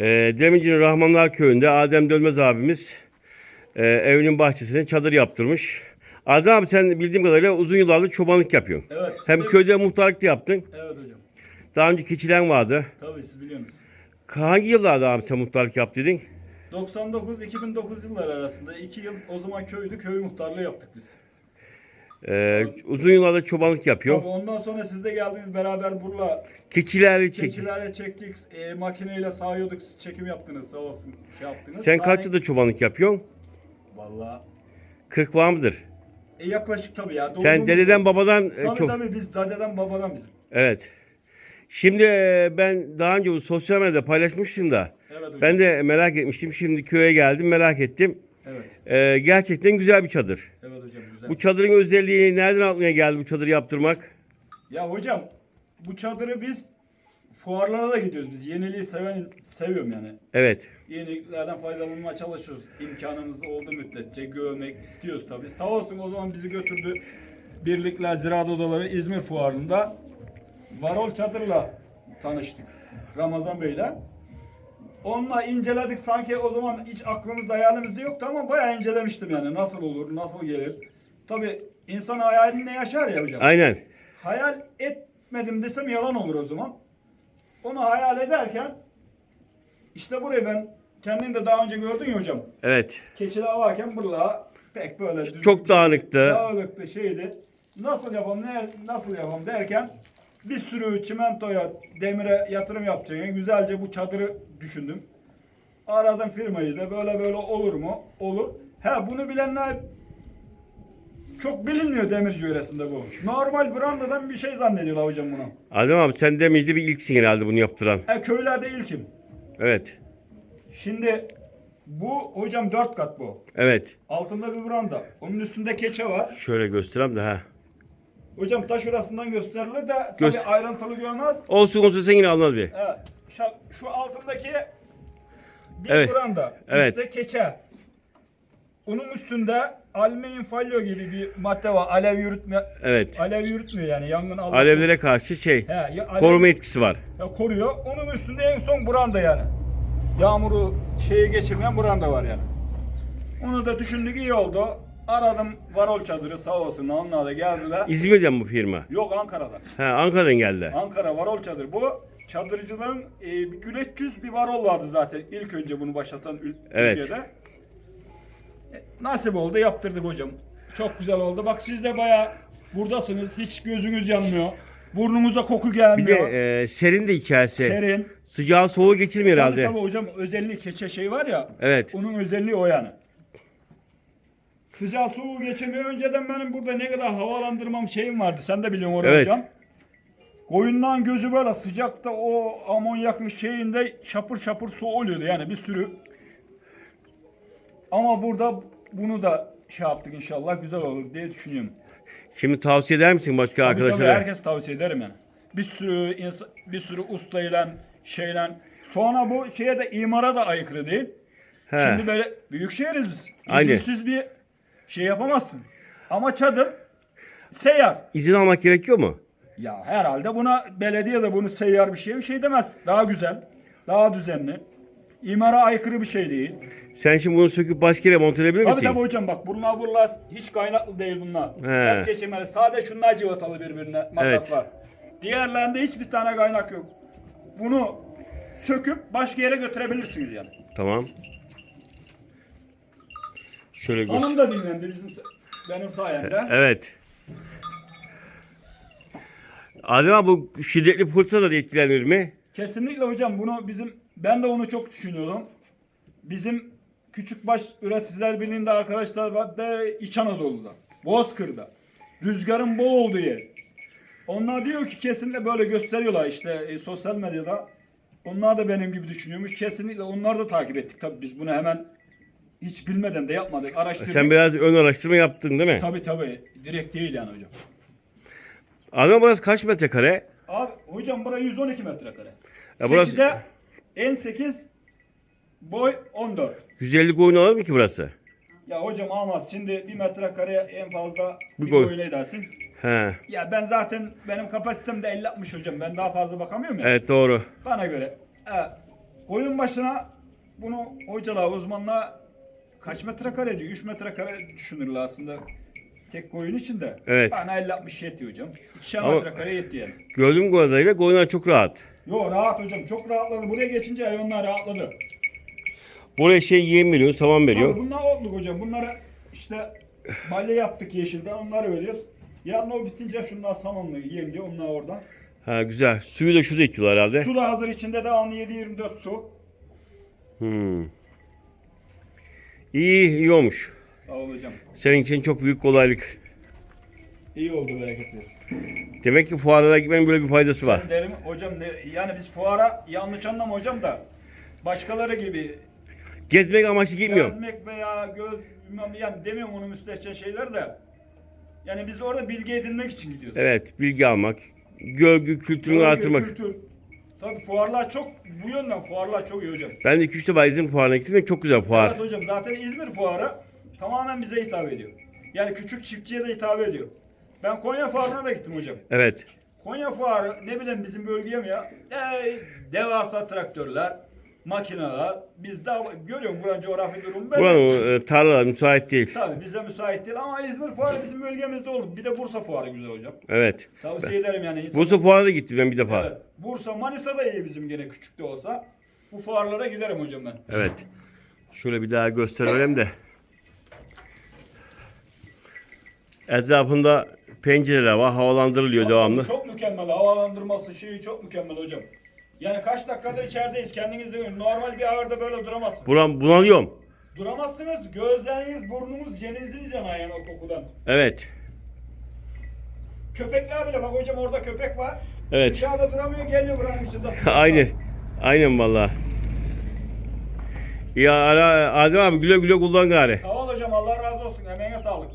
E, Demirci'nin Rahmanlar Köyü'nde Adem Dönmez abimiz e, evinin bahçesine çadır yaptırmış. Adem abi sen bildiğim kadarıyla uzun yıllardır çobanlık yapıyorsun. Evet. Hem de- köyde muhtarlık da yaptın. Evet hocam. Daha önce keçilen vardı. Tabii siz biliyorsunuz. Hangi yıllarda abi sen muhtarlık yaptıydın? 99-2009 yıllar arasında 2 yıl o zaman köydü. Köy muhtarlığı yaptık biz. E, uzun yıllardır çobanlık Tabii yapıyorsun. ondan sonra siz de geldiniz beraber burla Keçileri çek. keçilere çektik. E, makineyle sağıyorduk. siz Çekim yaptınız sağ olsun. Şey yaptınız. Sen kaç yıldır çobanlık yapıyorsun? Vallahi. 40 var mıdır? E, yaklaşık tabii ya. Sen doğduğumuz- dededen babadan e, Tabii çok... tabii biz dededen babadan bizim. Evet. Şimdi e, ben daha önce bu sosyal medyada paylaşmıştım da. Evet hocam. Ben de merak etmiştim. Şimdi köye geldim merak ettim. Evet. E, gerçekten güzel bir çadır. Evet hocam güzel. Bu çadırın özelliği nereden aklına geldi bu çadırı yaptırmak? Ya hocam bu çadırı biz fuarlara da gidiyoruz. Biz yeniliği seven seviyorum yani. Evet. Yeniliklerden faydalanmaya çalışıyoruz. İmkanımız olduğu müddetçe görmek istiyoruz tabii. Sağ olsun o zaman bizi götürdü. Birlikler Ziraat Odaları İzmir Fuarı'nda Varol Çadır'la tanıştık. Ramazan Bey'le. Onunla inceledik sanki o zaman hiç aklımızda hayalimizde yoktu ama bayağı incelemiştim yani nasıl olur, nasıl gelir. Tabii insan hayalinde yaşar ya hocam. Aynen. Hayal etmedim desem yalan olur o zaman. Onu hayal ederken işte burayı ben kendin de daha önce gördün ya hocam. Evet. Keçiler varken burada pek böyle düz- Çok dağınıktı. dağınıktı şeydi. Nasıl yapalım ne nasıl yapalım derken bir sürü çimentoya demire yatırım yapacağını güzelce bu çadırı düşündüm. Aradım firmayı da böyle böyle olur mu? Olur. Ha bunu bilenler çok bilinmiyor demirci yöresinde bu. Normal brandadan bir şey zannediyorlar hocam bunu. Adem abi sen demirci bir ilksin herhalde bunu yaptıran. Ha köylerde ilkim. Evet. Şimdi bu hocam dört kat bu. Evet. Altında bir branda. Onun üstünde keçe var. Şöyle göstereyim de ha. Hocam taş orasından gösterilir de tabii ayrıntılı görmez. Olsun olsun sen yine anlat bir. Evet. Şu, şu altındaki bir Evet. branda. Evet. Üstte keçe. Onun üstünde alüminyum folyo gibi bir madde var. Alev yürütme. Evet. Alev yürütmüyor yani yangın almak. Alevlere karşı şey He, ya alev- koruma etkisi var. ya koruyor. Onun üstünde en son branda yani. Yağmuru şeyi geçirmeyen branda var yani. Onu da düşündük iyi oldu. Aradım Varol çadırı sağ olsun onlar da geldiler. İzmir'den bu firma. Yok Ankara'da. Ha Ankara'dan geldi. Ankara Varol çadır. Bu çadırcılığın e, bir güleççüz bir varol vardı zaten. İlk önce bunu başlatan ül- Evet. ülkede. E, nasip oldu yaptırdık hocam. Çok güzel oldu. Bak siz de baya buradasınız. Hiç gözünüz yanmıyor. Burnunuza koku Bir gelmiyor. de e, serin de içerisi. Serin. Sıcağı soğuğu geçirmiyor Tabii herhalde. tabii hocam özelliği keçe şey var ya. Evet. Onun özelliği o yani. Sıcağı soğuğu geçirmiyor. Önceden benim burada ne kadar havalandırmam şeyim vardı. Sen de biliyorsun orayı Evet. hocam. Koyundan gözü böyle sıcakta o amonyakın şeyinde şapır şapır su oluyordu yani bir sürü. Ama burada bunu da şey yaptık inşallah güzel olur diye düşünüyorum. Şimdi tavsiye eder misin başka Tabii tabii arkadaşlara? herkes tavsiye ederim yani. Bir sürü insan, bir sürü ustayla şeyle sonra bu şeye de imara da aykırı değil. He. Şimdi böyle büyük şehiriz biz. Aynen. İzinsiz bir şey yapamazsın. Ama çadır seyyar. İzin almak gerekiyor mu? Ya herhalde buna belediye de bunu seyyar bir şey bir şey demez. Daha güzel, daha düzenli. İmara aykırı bir şey değil. Sen şimdi bunu söküp başka yere monte edebilir Tabii misin? tabii hocam bak bunlar bunlar hiç kaynaklı değil bunlar. He. Hep geçirmeli. Sadece şunlar cıvatalı birbirine makaslar. Diğerlerinde hiçbir tane kaynak yok. Bunu söküp başka yere götürebilirsiniz yani. Tamam. Şöyle göster. Hanım da dinlendi bizim benim sayemde. Evet. Adem abi bu şiddetli fırtına da etkilenir mi? Kesinlikle hocam bunu bizim ben de onu çok düşünüyordum. Bizim Küçükbaş Üreticiler Birliği'nde arkadaşlar var de İç Anadolu'da, Bozkır'da. Rüzgarın bol olduğu yer. Onlar diyor ki kesinlikle böyle gösteriyorlar işte e, sosyal medyada. Onlar da benim gibi düşünüyormuş. Kesinlikle onları da takip ettik. Tabii biz bunu hemen hiç bilmeden de yapmadık. Araştırdık. Sen biraz ön araştırma yaptın değil mi? Tabii tabii. Direkt değil yani hocam. Adem burası kaç metrekare? Abi hocam burası 112 metrekare. Ya burası- 8'e en 8 boy 14. 150 koyun alır mı ki burası? Ya hocam almaz. Şimdi bir metrekareye en fazla Bir bir boy. boy ne dersin? He. Ya ben zaten benim kapasitem de 50-60 hocam. Ben daha fazla bakamıyorum ya. Evet doğru. Bana göre. e, Koyun başına bunu hocalar, uzmanlar kaç metrekare diyor? 3 metrekare düşünürler aslında. Tek koyun için de. Evet. Bana 50-60 yetiyor hocam. 2'şer Ama- metrekare yetti yani. Gördüğüm kadarıyla koyunlar çok rahat. Yo rahat hocam. Çok rahatladı. Buraya geçince hayvanlar rahatladı. Buraya şey yem veriyor, saman veriyor. Abi bunlar otluk hocam. Bunlara işte balya yaptık yeşilden. Onları veriyoruz. Yarın o bitince şunlar samanlı yiyeyim diyor. Onlar oradan. Ha güzel. Suyu da şurada içiyorlar herhalde. Su da hazır içinde devamlı 7-24 su. Hmm. İyi, iyi olmuş. Sağ ol hocam. Senin için çok büyük kolaylık. İyi oldu bereketli. Demek ki fuarlara gitmenin böyle bir faydası var. Derim hocam ne, yani biz fuara yanlış anlama hocam da başkaları gibi Gezmek amaçlı gitmiyorum. gezmek veya göz bilmem yani demiyorum onu müstehcen şeyler de yani biz orada bilgi edinmek için gidiyoruz. Evet, bilgi almak, görgü kültürünü Görgü, artırmak. kültür. Tabii fuarlar çok bu yönden fuarlar çok iyi hocam. Ben de 2-3 defa İzmir fuarına gittim çok güzel fuar. Evet hocam zaten İzmir fuarı tamamen bize hitap ediyor. Yani küçük çiftçiye de hitap ediyor. Ben Konya fuarına da gittim hocam. Evet. Konya fuarı ne bileyim bizim bölgeye mi ya? Ey, devasa traktörler, makineler. Biz de görüyorum buranın coğrafi durumu böyle. Buranın e, tarlalar müsait değil. Tabii bize müsait değil ama İzmir fuarı bizim bölgemizde olur. Bir de Bursa fuarı güzel hocam. Evet. Tavsiye ederim yani. insan- Bursa fuarına da gittim ben bir defa. Evet. Bursa, Manisa da iyi bizim gene küçük de olsa. Bu fuarlara giderim hocam ben. Evet. Şöyle bir daha gösterelim de. Etrafında pencereler var, havalandırılıyor devamlı. Çok mükemmel. Havalandırması şeyi çok mükemmel hocam. Yani kaç dakikadır içerideyiz. Kendiniz de görün. Normal bir ağırda böyle duramazsınız. Buram bunalıyorum. Duramazsınız. Gözleriniz, burnunuz, geniziniz yanar yani o kokudan. Evet. Köpekler bile bak hocam orada köpek var. Evet. Dışarıda duramıyor geliyor buranın içinde. Aynen. Aynen valla. Ya Adem abi güle güle kullan gari. Sağ ol hocam Allah razı olsun. Emeğine sağlık.